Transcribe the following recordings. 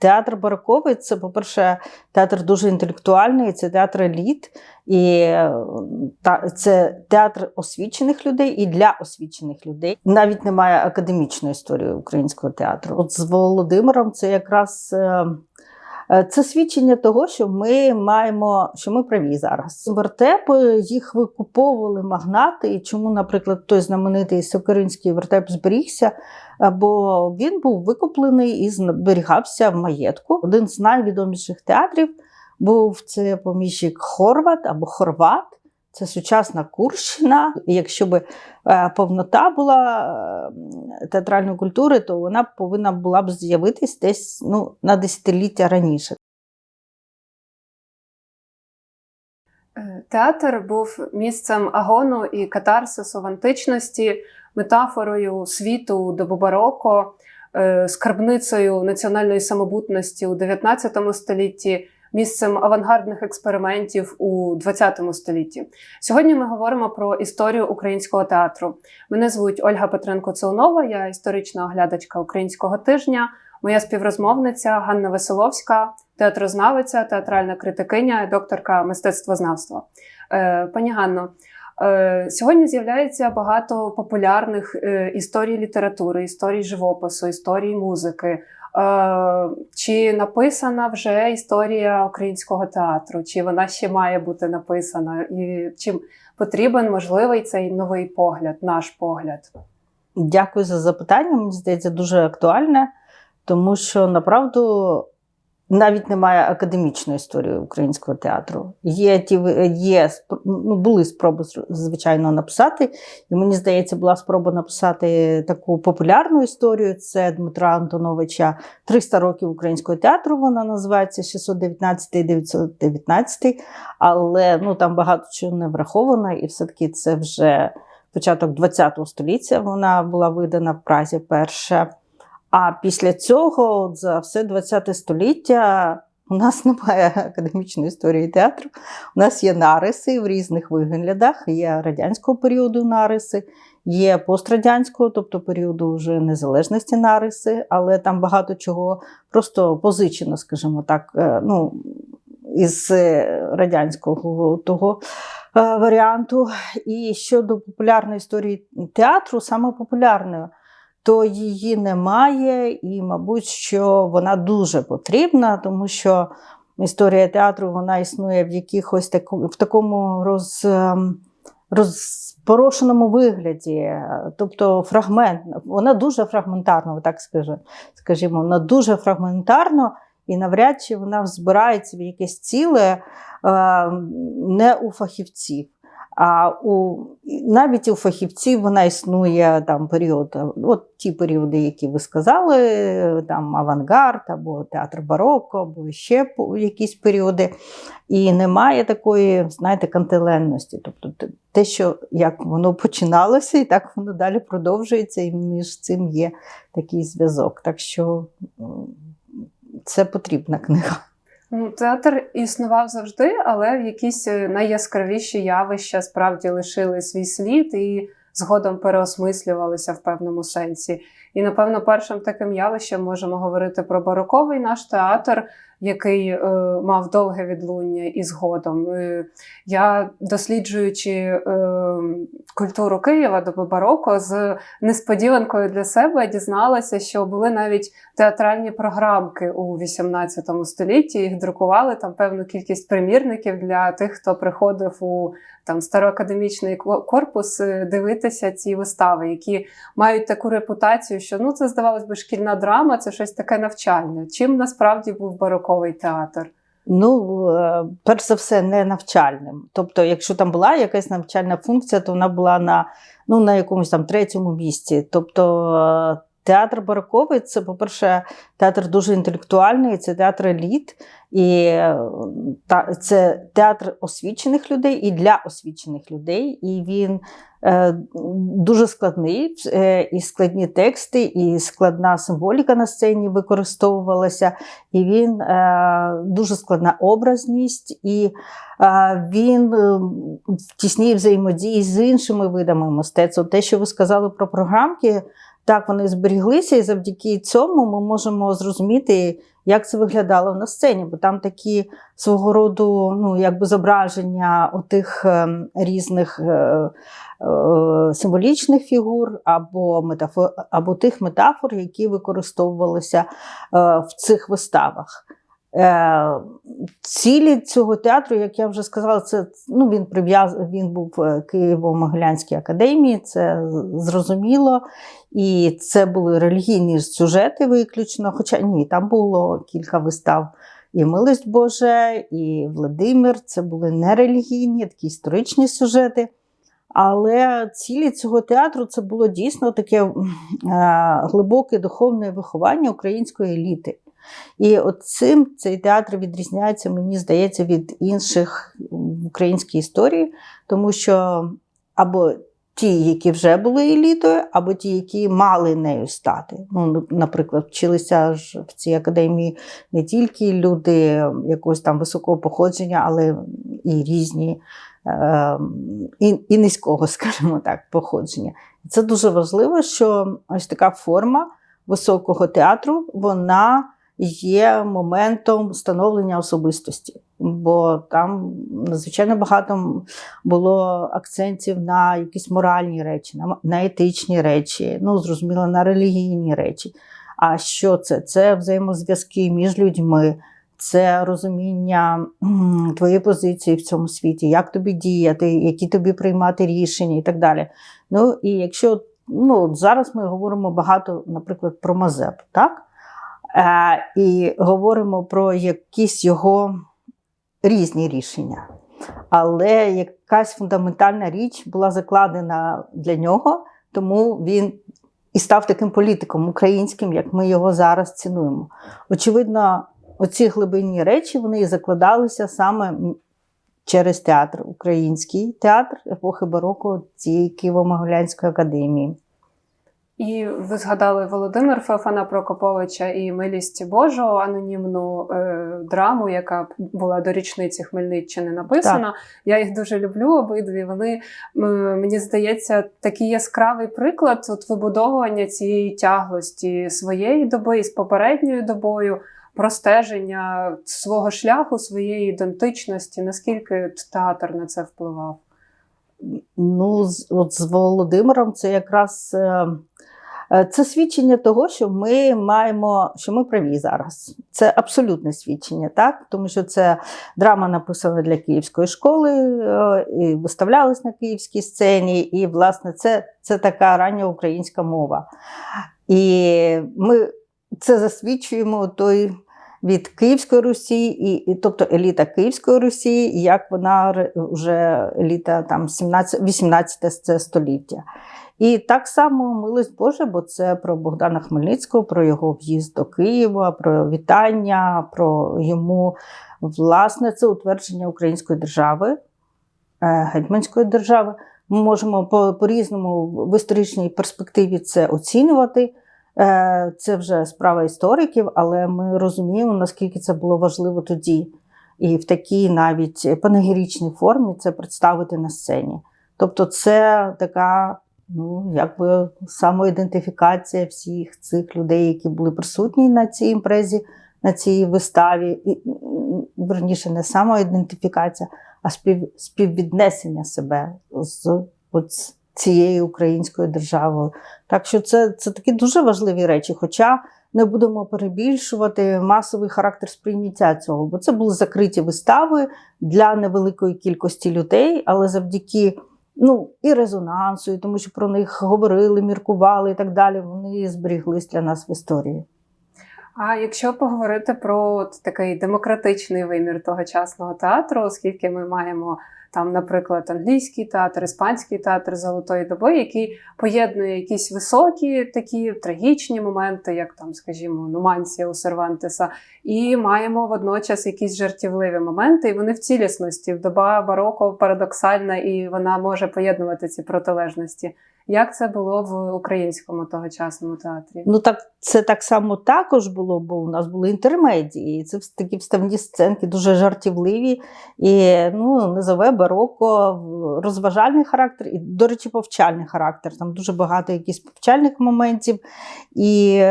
театр бароковий це, по-перше, театр дуже інтелектуальний, це театр еліт, і е, та, це театр освічених людей і для освічених людей. Навіть немає академічної історії українського театру. От з Володимиром це якраз. Е, Це свідчення того, що ми маємо, що ми праві зараз. Вертеп е, їх викуповували магнати. І чому, наприклад, той знаменитий Сокиринський вертеп зберігся? Бо він був викуплений і зберігався в маєтку. Один з найвідоміших театрів був це поміщик Хорват або Хорват. Це сучасна Курщина. Якщо б е, повнота була театральної культури, то вона повинна була б з'явитись десь ну, на десятиліття раніше. Е, Театр був місцем агону і катарсису в античності, метафорою світу до бароко, е, скарбницею національної самобутності у 19 столітті, місцем авангардних експериментів у 20 столітті. Сьогодні ми говоримо про історію українського театру. Мене звуть Ольга Петренко Цеунова, я історична оглядачка українського тижня. Моя співрозмовниця Ганна Веселовська, театрознавиця, театральна критикиня, докторка мистецтвознавства. Е, Пані Ганно, е, сьогодні з'являється багато популярних е, історій літератури, історій живопису, історій музики. Е, Чи написана вже історія українського театру? Чи вона ще має бути написана? І чим потрібен можливий цей новий погляд, наш погляд? Дякую за запитання. Мені здається, дуже актуальне, тому що направду навіть немає академічної історії українського театру. Є ті є ну, були спроби звичайно написати, і мені здається, була спроба написати таку популярну історію. Це Дмитра Антоновича «300 років українського театру. Вона називається 619-919, але ну там багато чого не враховано, і все-таки це вже початок ХХ століття. Вона була видана в Празі перша. А після цього, от за все ХХ століття, у нас немає академічної історії театру. У нас є нариси в різних виглядах. Є радянського періоду нариси, є пострадянського, тобто періоду вже незалежності нариси, але там багато чого просто позичено, скажімо так, е, ну, із е, радянського того е, варіанту. І щодо популярної історії театру, саме популярною то її немає, і, мабуть, що вона дуже потрібна, тому що історія театру вона існує в якихось таку, в такому роз, ем, розпорошеному вигляді, тобто фрагмент, вона дуже фрагментарна, так скажу, скажімо, вона дуже фрагментарно. І навряд чи вона збирається в якесь ціле е, не у фахівців. А у навіть у фахівців вона існує там період, от ті періоди, які ви сказали, там авангард або театр бароко, або ще якісь періоди. І немає такої, знаєте, кантиленності. Тобто те, що як воно починалося, і так воно далі продовжується, і між цим є такий зв'язок. Так що це потрібна книга. Ну, театр існував завжди, але в якісь е, найяскравіші явища справді лишили свій слід і згодом переосмислювалися в певному сенсі. І, напевно, першим таким явищем можемо говорити про бароковий наш театр, який е, мав довге відлуння і згодом. Е, я, досліджуючи е, культуру Києва до бароко, з несподіванкою для себе дізналася, що були навіть театральні програмки у 18 столітті. Їх друкували там певну кількість примірників для тих, хто приходив у там староакадемічний корпус е, дивитися ці вистави, які мають таку репутацію, що ну це здавалось би шкільна драма, це щось таке навчальне. Чим насправді був бароковий театр? Ну, е, перш за все, не навчальним. Тобто, якщо там була якась навчальна функція, то вона була на, ну, на якомусь там третьому місці. Тобто, е, театр бароковий це, по-перше, театр дуже інтелектуальний, це театр еліт, і це театр освічених людей і для освічених людей. І він е, дуже складний, е, і складні тексти, і складна символіка на сцені використовувалася. І він е, дуже складна образність, і він в тісній взаємодії з іншими видами мистецтва. Те, що ви сказали про програмки, так вони зберіглися, і завдяки цьому ми можемо зрозуміти, як це виглядало на сцені, бо там такі свого роду ну, якби зображення отих ем, різних е, е, символічних фігур або, метафор, або тих метафор, які використовувалися е, в цих виставах. Цілі цього театру, як я вже сказала, це ну, він прив'яз... він був Києво-Могилянській академії, це зрозуміло. І це були релігійні сюжети виключно. Хоча ні, там було кілька вистав. І Милость Божа, і Владимир це були нерелігійні, такі історичні сюжети. Але цілі цього театру це було дійсно таке глибоке духовне виховання української еліти. І от цим цей театр відрізняється, мені здається, від інших в українській історії, тому що або ті, які вже були елітою, або ті, які мали нею стати. Ну, наприклад, вчилися ж в цій академії не тільки люди якогось там високого походження, але і різні. е, І, і низького, скажімо так, походження. Це дуже важливо, що ось така форма високого театру, вона є моментом становлення особистості, бо там надзвичайно багато було акцентів на якісь моральні речі, на, на етичні речі, ну, зрозуміло, на релігійні речі. А що це? Це взаємозв'язки між людьми. Це розуміння твоєї позиції в цьому світі, як тобі діяти, які тобі приймати рішення і так далі. Ну і якщо ну, зараз ми говоримо багато, наприклад, про Мазеп, так? Е, і говоримо про якісь його різні рішення. Але якась фундаментальна річ була закладена для нього, тому він і став таким політиком українським, як ми його зараз цінуємо. Очевидно, оці глибинні речі вони і закладалися саме через театр, український театр епохи бароко цієї Києво-Могилянської академії. І ви згадали Володимир Феофана Прокоповича і Милість Божу, анонімну е, драму, яка була до річниці Хмельниччини написана. Я їх дуже люблю обидві. Вони м, мені здається такий яскравий приклад от вибудовування цієї тяглості своєї доби і з попередньою добою. Простеження свого шляху, своєї ідентичності, наскільки театр на це впливав? Ну, от з Володимиром це якраз е, е, це свідчення того, що ми маємо, що ми праві зараз. Це абсолютне свідчення, так? Тому що це драма написана для київської школи, е, і виставлялась на київській сцені, і, власне, це, це така рання українська мова. І ми це засвідчуємо той від Київської Русі, і, і тобто еліта Київської Русі, як вона вже еліта там 17, 18 століття. І так само милость Божа, бо це про Богдана Хмельницького, про його в'їзд до Києва, про вітання, про йому власне це утвердження української держави, е, гетьманської держави. Ми можемо по- по-різному в історичній перспективі це оцінювати. Е, Це вже справа істориків, але ми розуміємо, наскільки це було важливо тоді. І в такій навіть панегіричній формі це представити на сцені. Тобто, це така, ну, якби самоідентифікація всіх цих людей, які були присутні на цій імпрезі, на цій виставі. І, Верніше, не самоідентифікація, а спів, співвіднесення себе з от цією українською державою. Так що це, це такі дуже важливі речі. Хоча не будемо перебільшувати масовий характер сприйняття цього, бо це були закриті вистави для невеликої кількості людей, але завдяки ну, і резонансу, і тому що про них говорили, міркували і так далі, вони зберіглись для нас в історії. А якщо поговорити про от такий демократичний вимір тогочасного театру, оскільки ми маємо там, наприклад, англійський театр, іспанський театр золотої доби, який поєднує якісь високі такі трагічні моменти, як там, скажімо, нуманція у Сервантеса, і маємо водночас якісь жартівливі моменти, і вони в цілісності. Доба бароко парадоксальна, і вона може поєднувати ці протилежності. Як це було в українському тогочасному театрі? Ну так це так само також було, бо у нас були інтермедії. Це такі вставні сценки, дуже жартівливі і ну, низове бароко, розважальний характер, і, до речі, повчальний характер. Там дуже багато якихось повчальних моментів. І,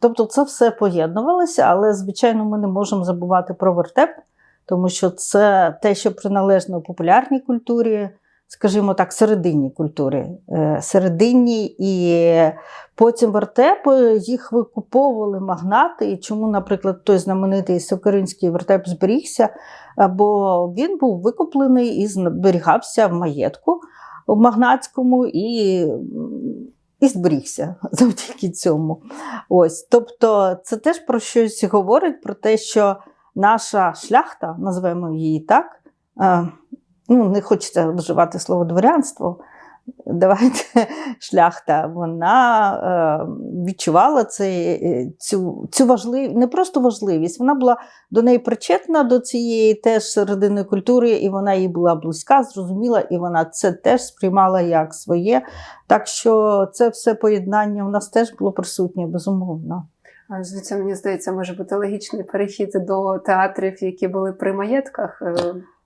тобто, це все поєднувалося, але, звичайно, ми не можемо забувати про вертеп, тому що це те, що приналежно популярній культурі. Скажімо так, серединній культурі, Е, серединній і Потім вертепи їх викуповували магнати. І чому, наприклад, той знаменитий сокиринський вертеп зберігся? Бо він був викуплений і зберігався в маєтку в магнатському і, і зберігся завдяки цьому. Ось, тобто, це теж про щось говорить, про те, що наша шляхта, називаємо її так. Е, Ну, не хочеться вживати слово дворянство, давайте шляхта, вона е, відчувала це, е, цю, цю важливість, не просто важливість, вона була до неї причетна до цієї теж середини культури, і вона їй була близька, зрозуміла, і вона це теж сприймала як своє. Так що це все поєднання у нас теж було присутнє, безумовно. Звідси, мені здається, може бути логічний перехід до театрів, які були при маєтках.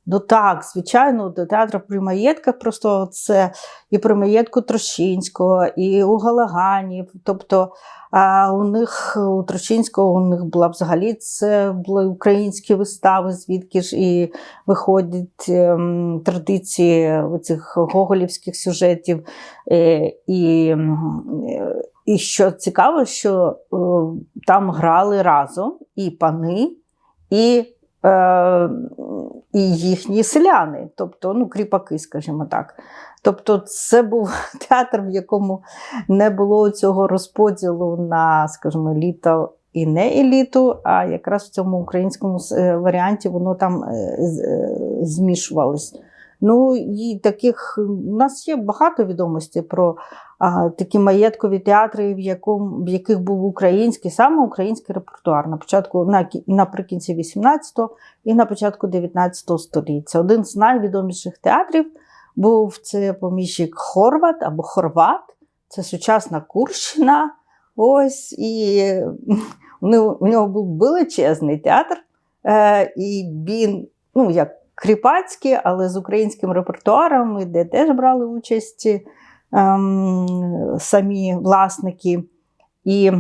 Ну так, звичайно, до театру при маєтках просто це і при маєтку Трощинського, і у Галаганів. Тобто а у них у Трощинського у них була взагалі це були українські вистави, звідки ж і виходять ем, традиції цих гоголівських сюжетів. Е, і, е, і що цікаво, що е, там грали разом і пани, і е, і їхні селяни, тобто ну, кріпаки, скажімо так. Тобто, це був театр, в якому не було цього розподілу на, скажімо, літо і не еліту, а якраз в цьому українському е, варіанті воно там е, е, змішувалось. Ну і таких у нас є багато відомостей про а, такі маєткові театри, в, якому, в яких був український, саме український репертуар на початку, на, наприкінці 18-го і на початку 19 століття. Один з найвідоміших театрів був це поміщик Хорват або Хорват, це сучасна Курщина. Ось і у нього, був величезний театр, е, і він, ну як кріпацький, але з українським репертуаром, де теж брали участь ем, самі власники. І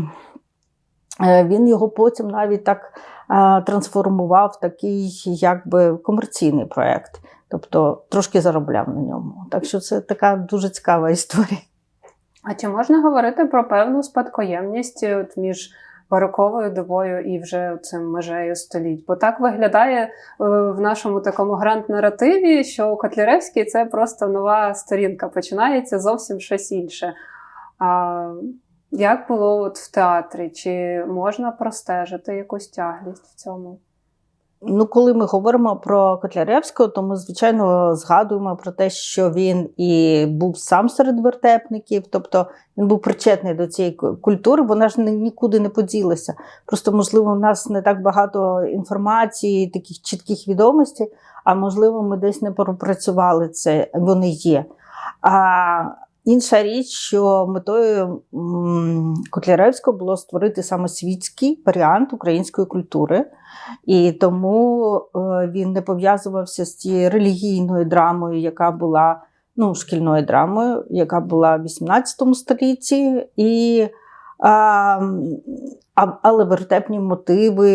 е, він його потім навіть так е, трансформував такий якби комерційний проєкт. Тобто трошки заробляв на ньому. Так що це така дуже цікава історія. А чи можна говорити про певну спадкоємність е, між бароковою добою і вже цим межею століть? Бо так виглядає е, в нашому такому грант-наративі, що у Котляревській це просто нова сторінка, починається зовсім щось інше. А як було от в театрі? Чи можна простежити якусь тяглість в цьому? Ну, коли ми говоримо про Котляревського, то ми, звичайно, згадуємо про те, що він і був сам серед вертепників, тобто він був причетний до цієї культури, вона ж ні- нікуди не поділася. Просто, можливо, у нас не так багато інформації, таких чітких відомостей, а можливо, ми десь не пропрацювали це, вони є. А інша річ, що метою Котляревського було створити саме світський варіант української культури. І тому е, він не пов'язувався з тією релігійною драмою, яка була ну, шкільною драмою, яка була в 18 столітті. І, але вертепні мотиви,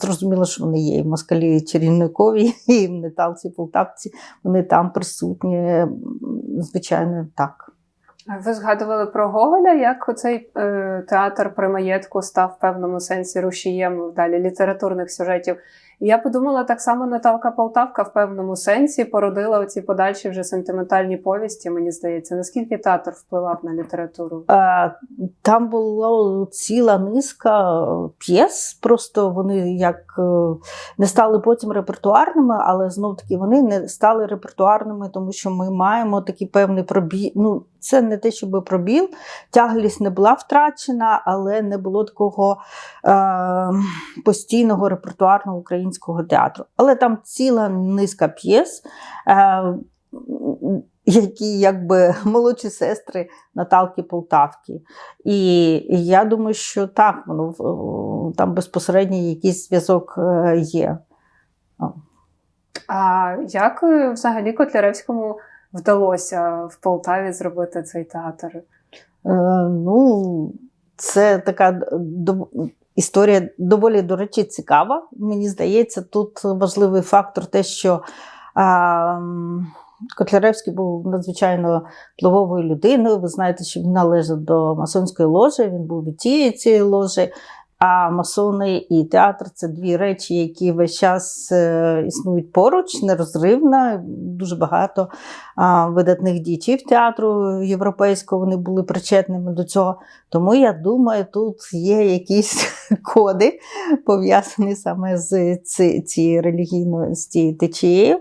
зрозуміло, що вони є і в москалі Черівникові, і в Неталці, Полтавці, вони там присутні, звичайно, так. Ви згадували про Гоголя, як цей е, театр при маєтку став в певному сенсі рушієм далі літературних сюжетів. І я подумала, так само Наталка Полтавка в певному сенсі породила оці подальші вже сентиментальні повісті, мені здається. Наскільки театр впливав на літературу? Е, Там була ціла низка п'єс, просто вони як е, не стали потім репертуарними, але знов таки вони не стали репертуарними, тому що ми маємо такий певний пробіл. Ну, це не те, щоб пробіл, тяглість не була втрачена, але не було такого е, постійного репертуарного українського театру. Але там ціла низка п'єс. Е, які якби молодші сестри Наталки Полтавки. І, я думаю, що так, воно там безпосередньо якийсь зв'язок е, є. А як е, взагалі Котляревському вдалося в Полтаві зробити цей театр? Е, Ну, це така історія доволі, до речі, цікава. Мені здається, тут важливий фактор те, що а, Котляревський був надзвичайно впливовою людиною. Ви знаєте, що він належав до масонської ложі, він був від тієї цієї ложі. А масони і театр це дві речі, які весь час е, існують поруч, нерозривно. Дуже багато видатних діячів театру європейського вони були причетними до цього. Тому я думаю, тут є якісь коди, пов'язані саме з цією релігійною з цією течією.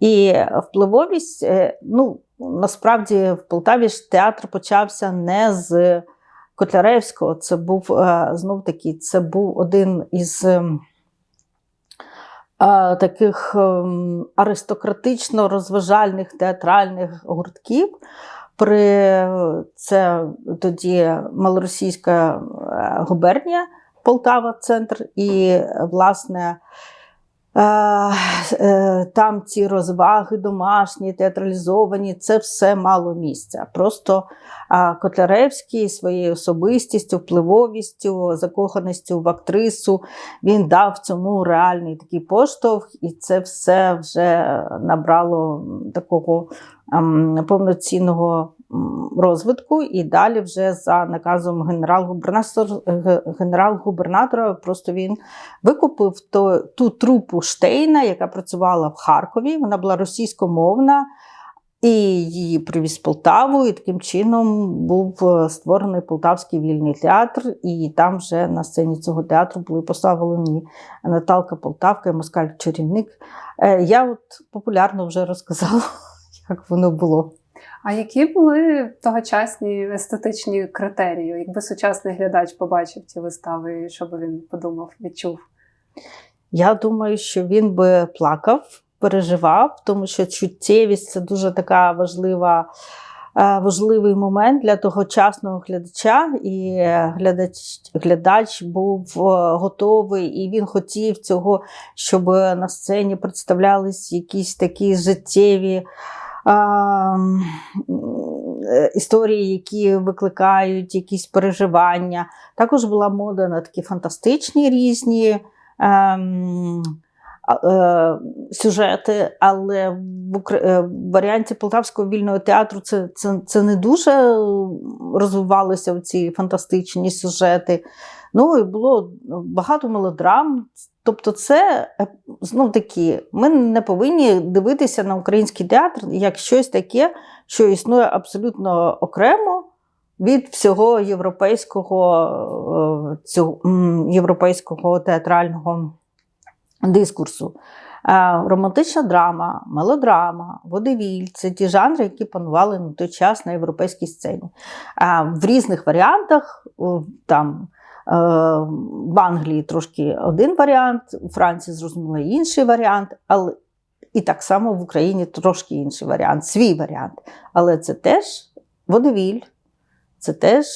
І впливовість, е, ну, насправді в Полтаві ж театр почався не з Котляревського. Це був е, знов таки, це був один із. ем, е, Таких ем, аристократично-розважальних театральних гуртків. При це тоді малоросійська е, губернія Полтава, центр, і власне там ці розваги домашні, театралізовані, це все мало місця. Просто Котляревський своєю особистістю, впливовістю, закоханістю в актрису він дав цьому реальний такий поштовх, і це все вже набрало такого ем, повноцінного розвитку. І далі, вже за наказом генерал-губернатора, просто він викупив то, ту трупу Штейна, яка працювала в Харкові. Вона була російськомовна. І її привіз в Полтаву, і таким чином був е, створений Полтавський вільний театр. І там вже на сцені цього театру були поставлені Наталка Полтавка і Москаль Чарівник. Е, Я от популярно вже розказала, як воно було. А які були тогочасні естетичні критерії? Якби сучасний глядач побачив ці вистави, що би він подумав, відчув? Я думаю, що він би плакав, переживав, тому що чуттєвість це дуже така важлива. е, Важливий момент для тогочасного глядача, і глядач, глядач був е, готовий, і він хотів цього, щоб на сцені представлялись якісь такі життєві історії, які викликають якісь переживання. Також була мода на такі фантастичні різні ем, е, сюжети, але е, в варіанті Полтавського вільного театру це, це, це не дуже розвивалися ці фантастичні сюжети. Ну і було багато мелодрам. Тобто, це знов таки, ми не повинні дивитися на український театр як щось таке, що існує абсолютно окремо від всього європейського, е, цього, європейського театрального дискурсу. Е, Романтична драма, мелодрама, водевіль це ті жанри, які панували на той час на європейській сцені. Е, В різних варіантах там. Е, В Англії трошки один варіант, у Франції зрозуміло інший варіант, але і так само в Україні трошки інший варіант, свій варіант. Але це теж водевіль, це теж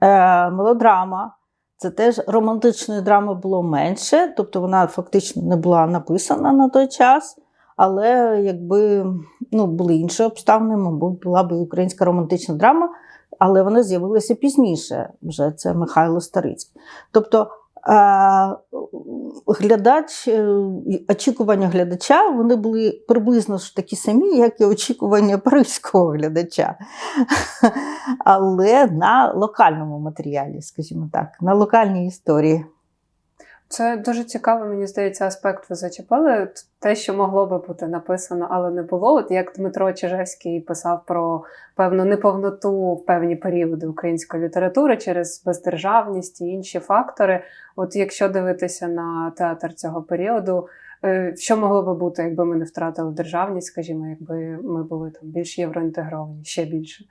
е, мелодрама, це теж романтичної драми було менше, тобто вона фактично не була написана на той час. Але якби ну, були інші обставини, мабуть, була б українська романтична драма, але вони з'явилися пізніше. Вже це Михайло Старицький. Тобто а глядач, е, очікування глядача вони були приблизно ж такі самі, як і очікування паризького глядача. Але на локальному матеріалі, скажімо так, на локальній історії. Це дуже цікавий, мені здається, аспект ви зачепили. Те, що могло би бути написано, але не було. От як Дмитро Чижевський писав про певну неповноту в певні періоди української літератури через бездержавність і інші фактори. От якщо дивитися на театр цього періоду, е, що могло би бути, якби ми не втратили державність, скажімо, якби ми були там більш євроінтегровані, ще більше.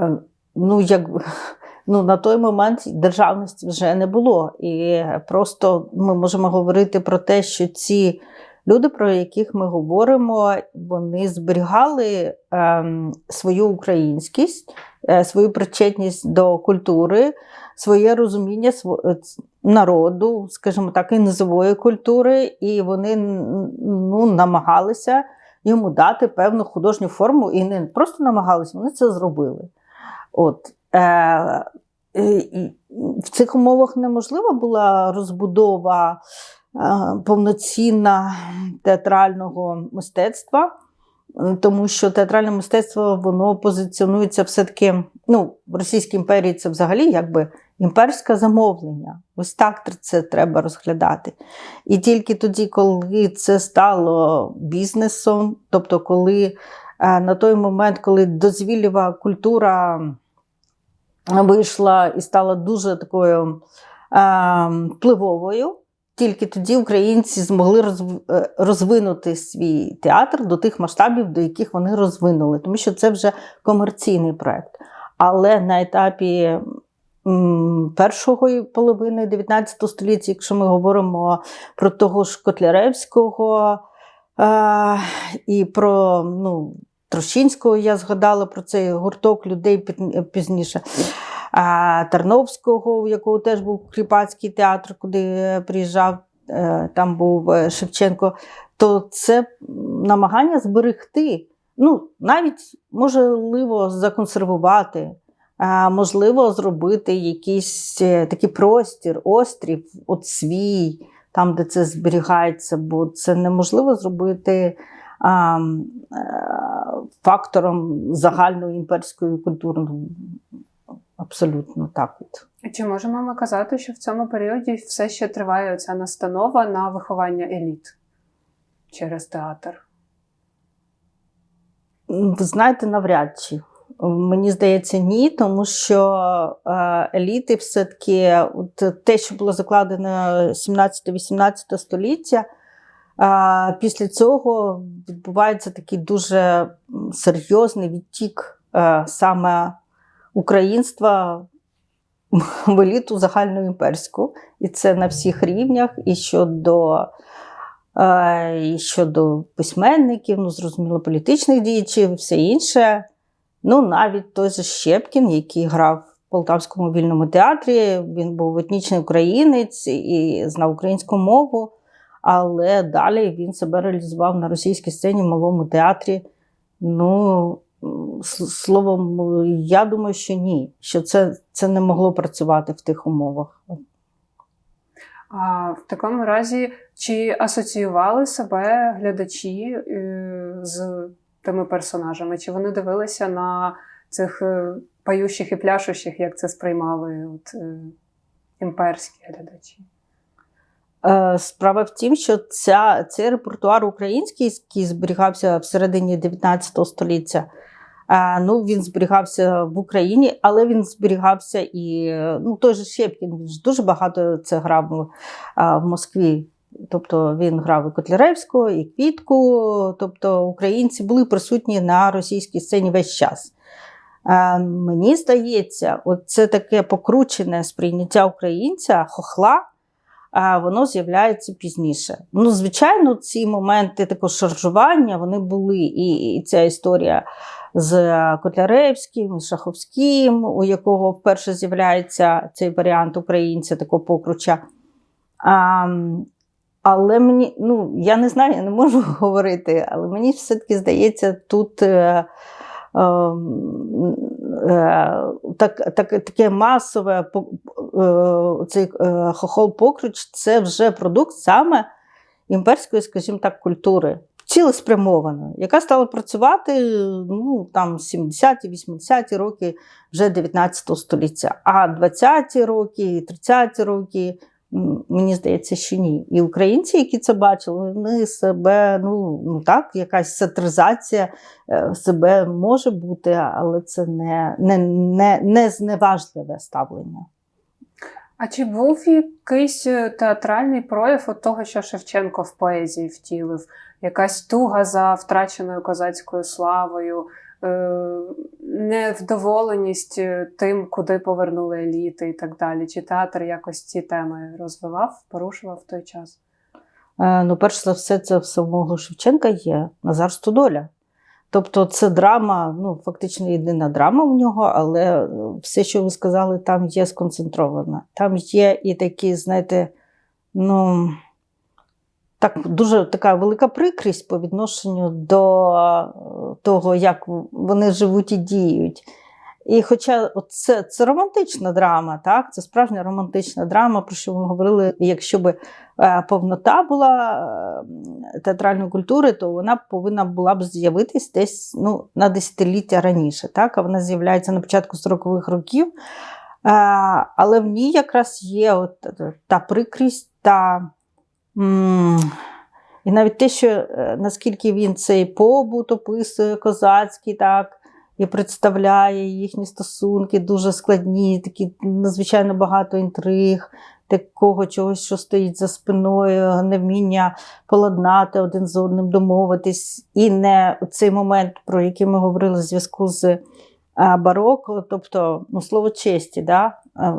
Е, Ну, як, ну, на той момент державності вже не було. І просто ми можемо говорити про те, що ці люди, про яких ми говоримо, вони зберігали ем, свою українськість, е, свою причетність до культури, своє розуміння сво- е, народу, скажімо так, і низової культури, і вони ну, намагалися йому дати певну художню форму, і не просто намагалися, вони це зробили. От, е, в цих умовах неможлива була розбудова е, повноцінна театрального мистецтва, е, тому що театральне мистецтво воно позиціонується все-таки ну, в Російській імперії це взагалі якби імперське замовлення. Ось так це треба розглядати. І тільки тоді, коли це стало бізнесом, тобто, коли е, на той момент, коли дозвіллєва культура вийшла і стала дуже такою е, впливовою, тільки тоді українці змогли е, розвинути свій театр до тих масштабів, до яких вони розвинули, тому що це вже комерційний проект. Але на етапі першої половини 19 століття, якщо ми говоримо про того ж Котляревського е, і про ну, Трощинського, я згадала про цей гурток людей пізніше. А, Тарновського, у якого теж був Кріпацький театр, куди е, приїжджав, е, там був е, Шевченко, то це намагання зберегти, ну, навіть можливо, законсервувати, можливо, зробити якийсь такий простір, острів, от свій, там, де це зберігається, бо це неможливо зробити фактором загальної імперської культури. Ну, Абсолютно так. От. Чи можемо ми казати, що в цьому періоді все ще триває ця настанова на виховання еліт через театр? Ви знаєте, навряд чи. Мені здається, ні, тому що е, еліти все-таки, те, що було закладено 17-18 століття, е, після цього відбувається такий дуже серйозний відтік е, саме українства в еліту загальноімперську. І це на всіх рівнях, і щодо Е, і щодо письменників, ну, зрозуміло, політичних діячів, все інше. Ну, навіть той же Щепкін, який грав в Полтавському вільному театрі, він був етнічний українець і знав українську мову, але далі він себе реалізував на російській сцені в малому театрі. Ну, словом, я думаю, що ні, що це, це не могло працювати в тих умовах. А в такому разі, чи асоціювали себе глядачі е, з тими персонажами? Чи вони дивилися на цих е, паючих і пляшущих, як це сприймали от, е, імперські глядачі? Е, Справа в тім, що ця, цей репертуар український, який зберігався в середині 19 століття, е, ну, він зберігався в Україні, але він зберігався і ну, той же Щепкін, він ж дуже багато це грав е, в Москві. Тобто він грав і Котляревського, і Квітку. Тобто українці були присутні на російській сцені весь час. Мені здається, це таке покручене сприйняття українця, хохла, воно з'являється пізніше. Ну, звичайно, ці моменти такого шаржування вони були. І, і ця історія з Котляревським, і Шаховським, у якого вперше з'являється цей варіант українця, такого покруча. А, але мені, ну, я не знаю, я не можу говорити, але мені все-таки здається, тут. Е, ем, е, так, так, таке масове цей е, хохол покруч це вже продукт саме імперської, скажімо так, культури, цілеспрямованої, яка стала працювати ну, там 70-ті, 80-ті роки вже 19 століття. А 20-ті роки, 30-ті роки. Мені здається, що ні. І українці, які це бачили, вони себе, ну, ну так, якась сатиризація е, себе може бути, але це не, не, не, не зневажливе ставлення. А чи був якийсь е, театральний прояв от того, що Шевченко в поезії втілив? Якась туга за втраченою козацькою славою, е, невдоволеність е, тим, куди повернули еліти і так далі? Чи театр якось ці теми розвивав, порушував в той час? Ну, перш за все, це в самого Шевченка є Назар Стодоля. Тобто це драма, ну, фактично єдина драма в нього, але е, все, що ви сказали, там є сконцентровано. Там є і такі, знаєте, ну, так, дуже така велика прикрість по відношенню до е, того, як вони живуть і діють. І хоча це, це романтична драма, так? це справжня романтична драма, про що ми говорили, якщо б е, повнота була е, театральної культури, то вона повинна була б з'явитись десь ну, на десятиліття раніше. Так? А вона з'являється на початку 40-х років. Е, але в ній якраз є от та прикрість, та. і навіть те, що наскільки він цей побут описує козацький, так, і представляє їхні стосунки дуже складні, такі надзвичайно багато інтриг, такого чогось, що стоїть за спиною, невміння поладнати один з одним, домовитись. І не цей момент, про який ми говорили в зв'язку з бароко, тобто ну, слово честі, да?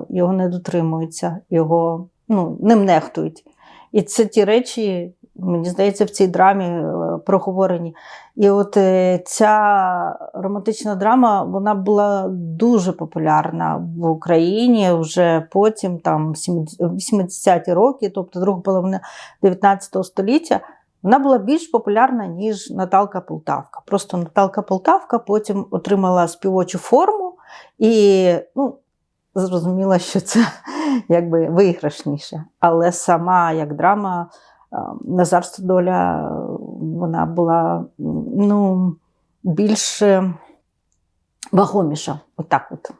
його не дотримуються, його ну, ним нехтують. І це ті речі, мені здається, в цій драмі е, проговорені. І от е, ця романтична драма вона була дуже популярна в Україні вже потім, там 80-ті роки, тобто друга половина 19 століття. Вона була більш популярна, ніж Наталка Полтавка. Просто Наталка Полтавка потім отримала співочу форму і ну, зрозуміла, що це якби виграшніше. Але сама як драма Назар Стодоля, вона була ну, більш е, вагоміша. Отак от.